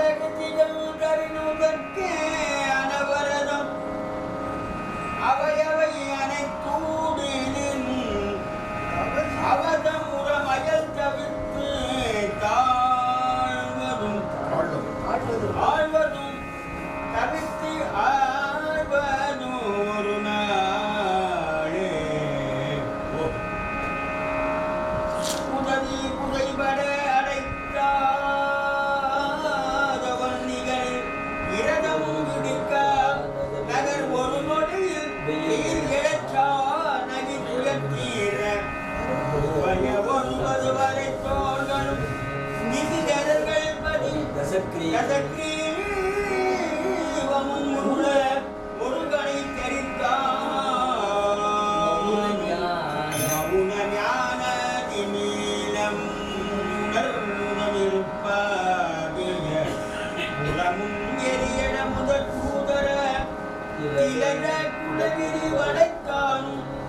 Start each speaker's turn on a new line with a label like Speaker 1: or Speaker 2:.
Speaker 1: Friday.
Speaker 2: கசக்ரீவமும்
Speaker 1: உள்ள முருகனை தெரிந்தாதி நீளம் குலமும் எரியட முதல் கூதர
Speaker 2: இளட குடவிரி வடைக்கானும்